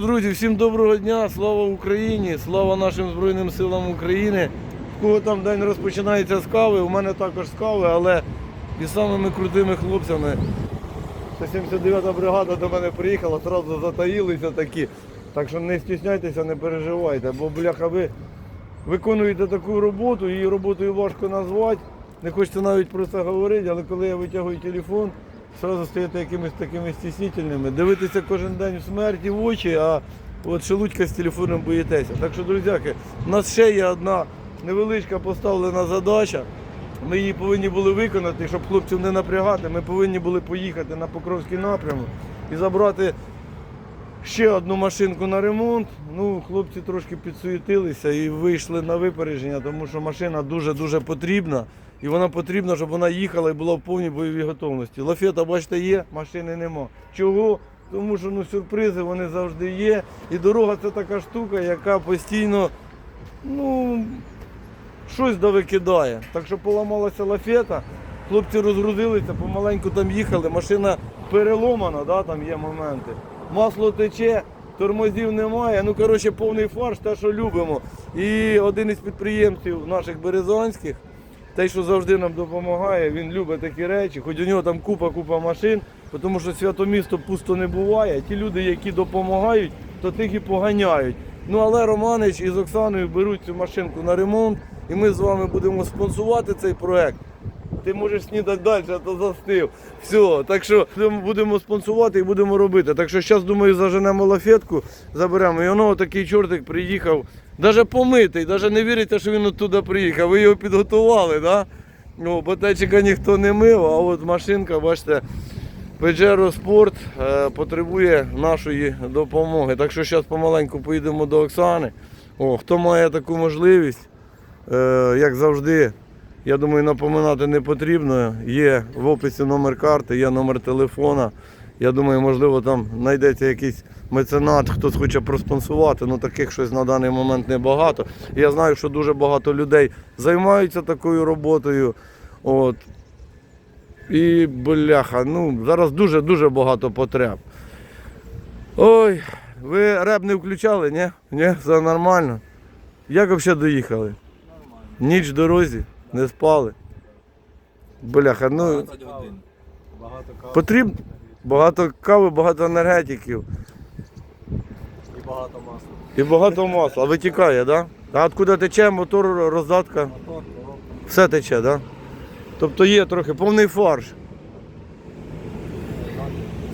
Друзі, всім доброго дня, слава Україні, слава нашим Збройним силам України. В кого там день розпочинається з кави, у мене також з кави, але і самими крутими хлопцями. 179-та бригада до мене приїхала, одразу затаїлися такі. Так що не стісняйтеся, не переживайте, бо бляха ви виконуєте таку роботу, її роботою важко назвати. Не хочеться навіть про це говорити, але коли я витягую телефон, одразу стаєте якимись такими стіснительними. Дивитися кожен день в смерті в очі, а от шелудька з телефоном боїтеся. Так що, друзяки, у нас ще є одна невеличка поставлена задача. Ми її повинні були виконати, щоб хлопців не напрягати. Ми повинні були поїхати на Покровський напрямок і забрати ще одну машинку на ремонт. Ну, хлопці трошки підсуетилися і вийшли на випередження, тому що машина дуже-дуже потрібна. І вона потрібна, щоб вона їхала і була в повній бойовій готовності. Лафета, бачите, є, машини нема. Чого? Тому що ну, сюрпризи вони завжди є. І дорога це така штука, яка постійно ну, щось да викидає. Так що поламалася лафета, хлопці розгрузилися, помаленьку там їхали, машина переломана, да, там є моменти. Масло тече, тормозів немає. Ну, коротше, повний фарш, те, що любимо. І один із підприємців наших березанських, той, що завжди нам допомагає, він любить такі речі, хоч у нього там купа-купа машин, тому що свято місто пусто не буває. Ті люди, які допомагають, то тих і поганяють. Ну але Романич із Оксаною беруть цю машинку на ремонт, і ми з вами будемо спонсувати цей проект. Ти можеш снідати далі, а то застив. Все, так що будемо спонсувати і будемо робити. Так що зараз, думаю, заженемо лафетку, заберемо. І воно такий чортик приїхав, навіть помитий, навіть не вірите, що він оттуда приїхав. Ви його підготували, да? Ну, Ботечика ніхто не мив, а от машинка, бачите, Peugeot Sport е, потребує нашої допомоги. Так що зараз помаленьку поїдемо до Оксани. О, хто має таку можливість, е, як завжди, я думаю, напоминати не потрібно. Є в описі номер карти, є номер телефона. Я думаю, можливо, там знайдеться якийсь меценат, хтось хоче проспонсувати, ну таких щось на даний момент небагато. Я знаю, що дуже багато людей займаються такою роботою. От. І бляха, ну зараз дуже-дуже багато потреб. Ой, ви реп не включали, ні? Ні, все нормально. Як взагалі доїхали? Ніч в дорозі, не спали. Бляха, ну потрібно багато кави, багато енергетиків і багато масла. і багато масла. Витікає, так? Да? А откуда тече мотор, роздатка? Мотор, коробка. Все тече, так? Да? Тобто є трохи повний фарш.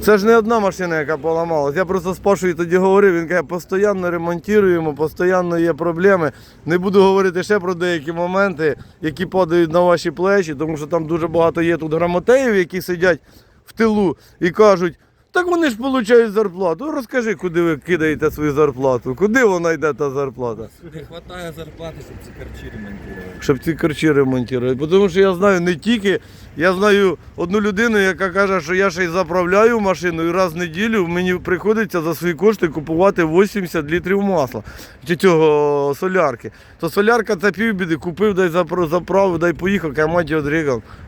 Це ж не одна машина, яка поламалась. Я просто з Пашою тоді говорив, він каже, постійно ремонтуємо, постійно є проблеми. Не буду говорити ще про деякі моменти, які падають на ваші плечі, тому що там дуже багато є тут грамотеїв, які сидять в тилу і кажуть, так вони ж отримують зарплату. Розкажи, куди ви кидаєте свою зарплату, куди вона йде та зарплата? Не вистачає зарплати, щоб ці харчі ремонтувати. щоб ці корчі ремонтувати. Тому що я знаю не тільки, я знаю одну людину, яка каже, що я ще й заправляю машину і раз в неділю мені приходиться за свої кошти купувати 80 літрів масла чи цього солярки. То солярка це півбіди, купив, дай запра- заправив, дай поїхав, мать його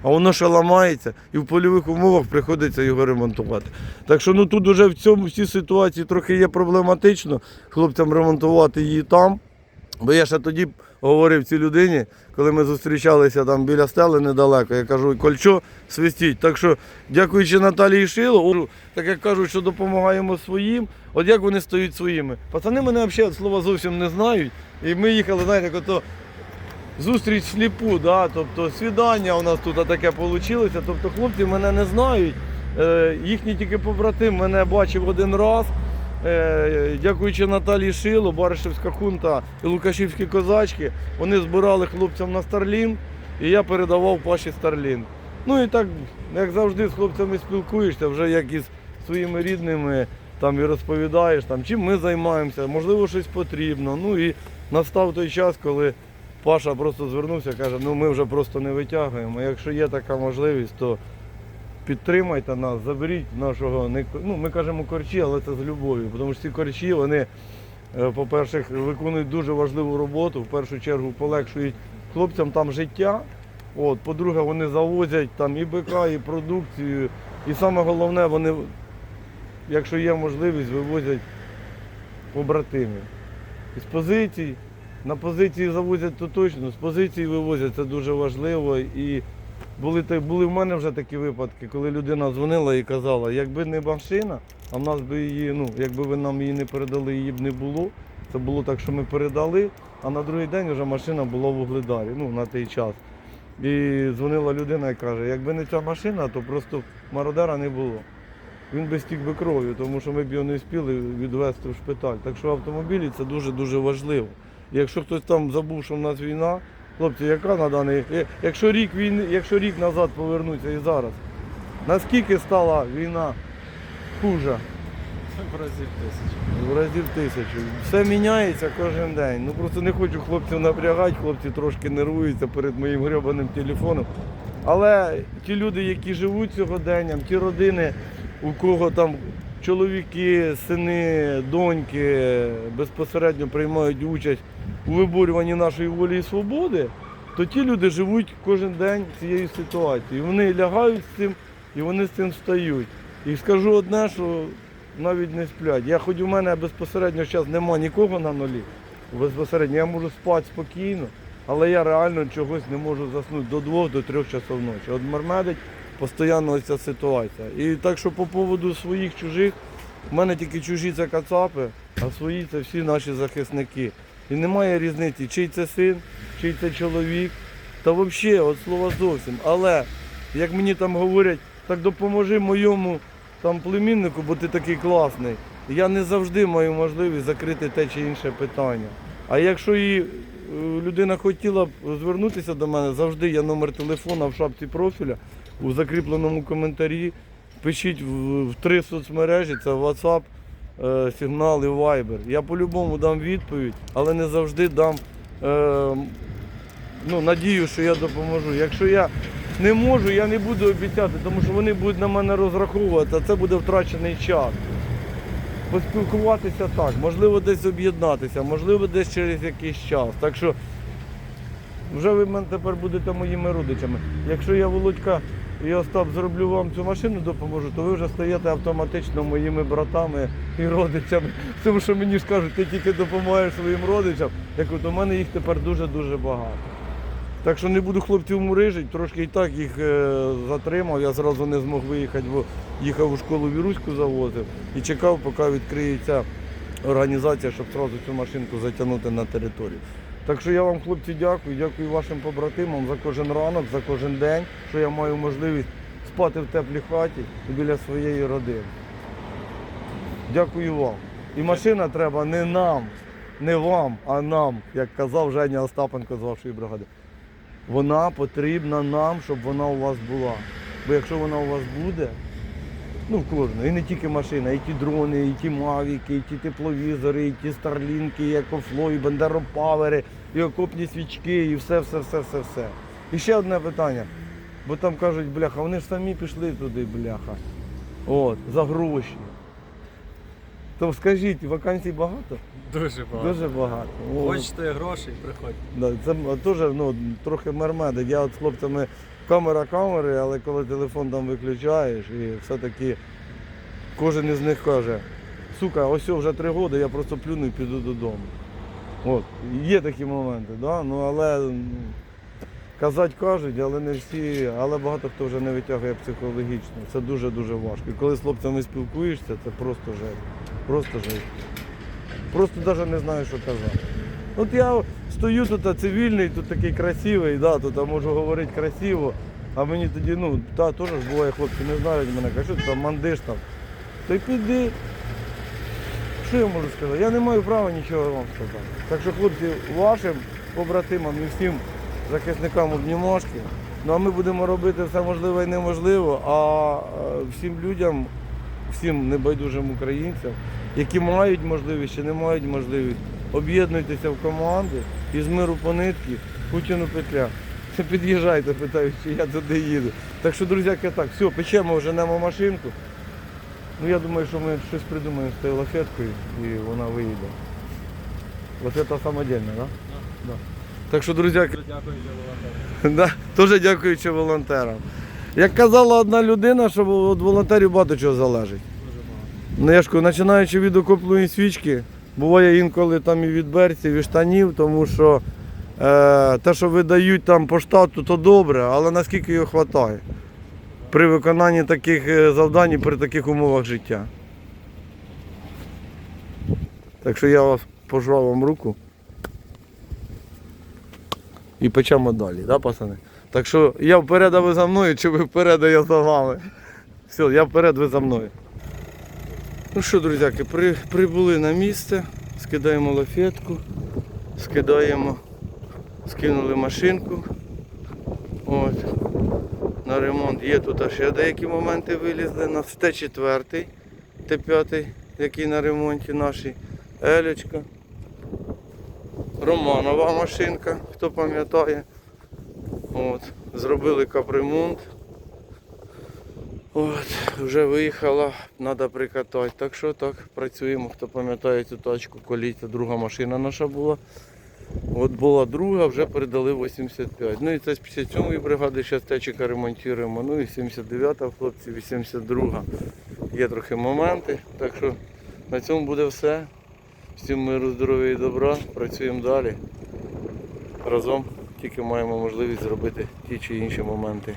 а воно ще ламається і в польових умовах приходиться його ремонтувати. Так що ну тут вже в цьому в цій ситуації трохи є проблематично хлопцям ремонтувати її там. Бо я ще тоді говорив цій людині, коли ми зустрічалися там біля стели недалеко, я кажу, кольчо свистіть. Так що, дякуючи Наталії Шило, так як кажуть, що допомагаємо своїм, от як вони стають своїми. Пацани мене взагалі слова зовсім не знають. І ми їхали, знаєте, ото зустріч сліпу, да? тобто свідання у нас тут таке вийшло. Тобто хлопці мене не знають. Е, їхній тільки побратим мене бачив один раз. Е, Дякуючи Наталії Шило, Баришевська хунта і Лукашівські козачки, вони збирали хлопцям на Старлін, і я передавав Паші Старлін. Ну і так, як завжди, з хлопцями спілкуєшся, вже як із своїми рідними там і розповідаєш, там, чим ми займаємося, можливо, щось потрібно. Ну і настав той час, коли Паша просто звернувся, каже, ну ми вже просто не витягуємо. Якщо є така можливість, то підтримайте нас, заберіть нашого, ну ми кажемо корчі, але це з любов'ю. Тому що ці корчі, вони, е, по-перше, виконують дуже важливу роботу, в першу чергу полегшують хлопцям там життя. От, по-друге, вони завозять там і бика, і продукцію. І саме головне, вони, якщо є можливість, вивозять побратимів. Із позицій, на позиції завозять то точно, з позиції вивозять, це дуже важливо. І були, були в мене вже такі випадки, коли людина дзвонила і казала, якби не машина, а в нас би її, ну, якби ви нам її не передали, її б не було. Це було так, що ми передали, а на другий день вже машина була в Угледарі, ну, на той час. І дзвонила людина і каже, якби не ця машина, то просто мародера не було. Він би стік би кров'ю, тому що ми б його не встигли відвезти в шпиталь. Так що автомобілі це дуже-дуже важливо. І якщо хтось там забув, що в нас війна, хлопці, яка на даний. Якщо рік війни, якщо рік назад повернуться і зараз, наскільки стала війна хуже? В разів тисячу. В разів тисячу. Все міняється кожен день. Ну просто не хочу хлопців напрягати, хлопці трошки нервуються перед моїм гребаним телефоном. Але ті люди, які живуть сьогоденням, ті родини, у кого там чоловіки, сини, доньки безпосередньо приймають участь у виборюванні нашої волі і свободи, то ті люди живуть кожен день цією ситуацією. Вони лягають з цим і вони з цим встають. І скажу одне, що навіть не сплять. Я хоч у мене безпосередньо зараз нема нікого на нулі. Безпосередньо я можу спати спокійно, але я реально чогось не можу заснути до двох, до трьох часов ночі. От мармедить постійно ось ця ситуація. І так що по поводу своїх чужих, в мене тільки чужі це кацапи, а свої це всі наші захисники. І немає різниці, чий це син, чий це чоловік. Та взагалі, от слова зовсім. Але як мені там говорять, так допоможи моєму там племіннику, бо ти такий класний. Я не завжди маю можливість закрити те чи інше питання. А якщо і е, людина хотіла б звернутися до мене, завжди є номер телефона в шапці профіля у закріпленому коментарі. Пишіть в, три соцмережі, це WhatsApp, сигнал і Viber. Я по-любому дам відповідь, але не завжди дам е, ну, надію, що я допоможу. Якщо я не можу, я не буду обіцяти, тому що вони будуть на мене розраховувати, а це буде втрачений час. Поспілкуватися так, можливо, десь об'єднатися, можливо, десь через якийсь час. Так що вже ви мене тепер будете моїми родичами. Якщо я Володька і Остап зроблю вам цю машину, допоможу, то ви вже стаєте автоматично моїми братами і родичами. Тому що мені ж кажуть, ти тільки допомагаєш своїм родичам. Я кажу, то в мене їх тепер дуже-дуже багато. Так що не буду хлопців мурижити, трошки і так їх е, затримав. Я зразу не змог виїхати, бо їхав у школу Віруську завозив і чекав, поки відкриється організація, щоб одразу цю машинку затягнути на територію. Так що я вам, хлопці, дякую, дякую вашим побратимам за кожен ранок, за кожен день, що я маю можливість спати в теплій хаті і біля своєї родини. Дякую вам. І машина треба не нам, не вам, а нам, як казав Женя Остапенко з вашої бригади. Вона потрібна нам, щоб вона у вас була. Бо якщо вона у вас буде, ну кожного, і не тільки машина, і ті дрони, і ті мавіки, і ті тепловізори, і ті старлінки, і екофло, і бендеропавери, і окопні свічки, і все, все, все, все, все. І ще одне питання. Бо там кажуть, бляха, вони ж самі пішли туди, бляха. От, за гроші. То скажіть, вакансій багато? Дуже багато. Дуже багато. От. Хочете грошей, приходьте. Да, це теж ну, трохи мермедик. Я от з хлопцями камера камери, але коли телефон там виключаєш, і все-таки кожен із них каже, сука, ось вже три роки, я просто плюну і піду додому. От. Є такі моменти, да? ну, але казати кажуть, але не всі, але багато хто вже не витягує психологічно. Це дуже-дуже важко. І коли з хлопцями спілкуєшся, це просто жесть. Просто жесть. Просто навіть не знаю, що казати. От я стою тут цивільний, тут такий красивий, да, тут можу говорити красиво, а мені тоді, ну, та теж буває, хлопці не знають мене, кажуть, що ти там мандиш там. То піди. Що я можу сказати? Я не маю права нічого вам сказати. Так що, хлопці, вашим побратимам і всім захисникам обнімашки. Ну а ми будемо робити все можливе і неможливе, а е, всім людям, всім небайдужим українцям, які мають можливість чи не мають можливість, об'єднуйтеся в команди і з миру по нитки, Путіну петля. Під'їжджайте, питають, чи я туди їду. Так що, друзяки, так, все, печемо, женемо машинку. Ну я думаю, що ми щось придумаємо з тією лафеткою і вона виїде. Лафета самодільна, так? Да? Да. Так що, друзяки. Да, Дуже дякуючи волонтерам. Як казала одна людина, що від волонтерів багато чого залежить. Дуже багато. Ну я ж кажу, починаючи від окопної свічки Буває інколи там і від берців, і штанів, тому що е, те, що видають там по штату, то добре, але наскільки його вистачає при виконанні таких е, завдань і при таких умовах життя. Так що я вас пожав вам руку. І печемо далі, да, пацани? Так що я вперед, а ви за мною, чи ви вперед, а я за вами. Все, я вперед, ви за мною. Ну що, друзяки, при, прибули на місце, скидаємо лафетку, скидаємо, скинули машинку. От. На ремонт є тут ще деякі моменти вилізли. У нас Т4, Т5, який на ремонті нашій. Елечка. Романова машинка, хто пам'ятає. От. Зробили капремонт. От, вже виїхала, треба прикатати. Так що так, працюємо. Хто пам'ятає цю тачку, коліть, друга машина наша була. От була друга, вже передали 85. Ну і це з 57-ї бригади, зараз течика ремонтуємо. Ну і 79-та хлопці, 82-га. Є трохи моменти. Так що на цьому буде все. Всім миру, здоров'я і добра. Працюємо далі. Разом тільки маємо можливість зробити ті чи інші моменти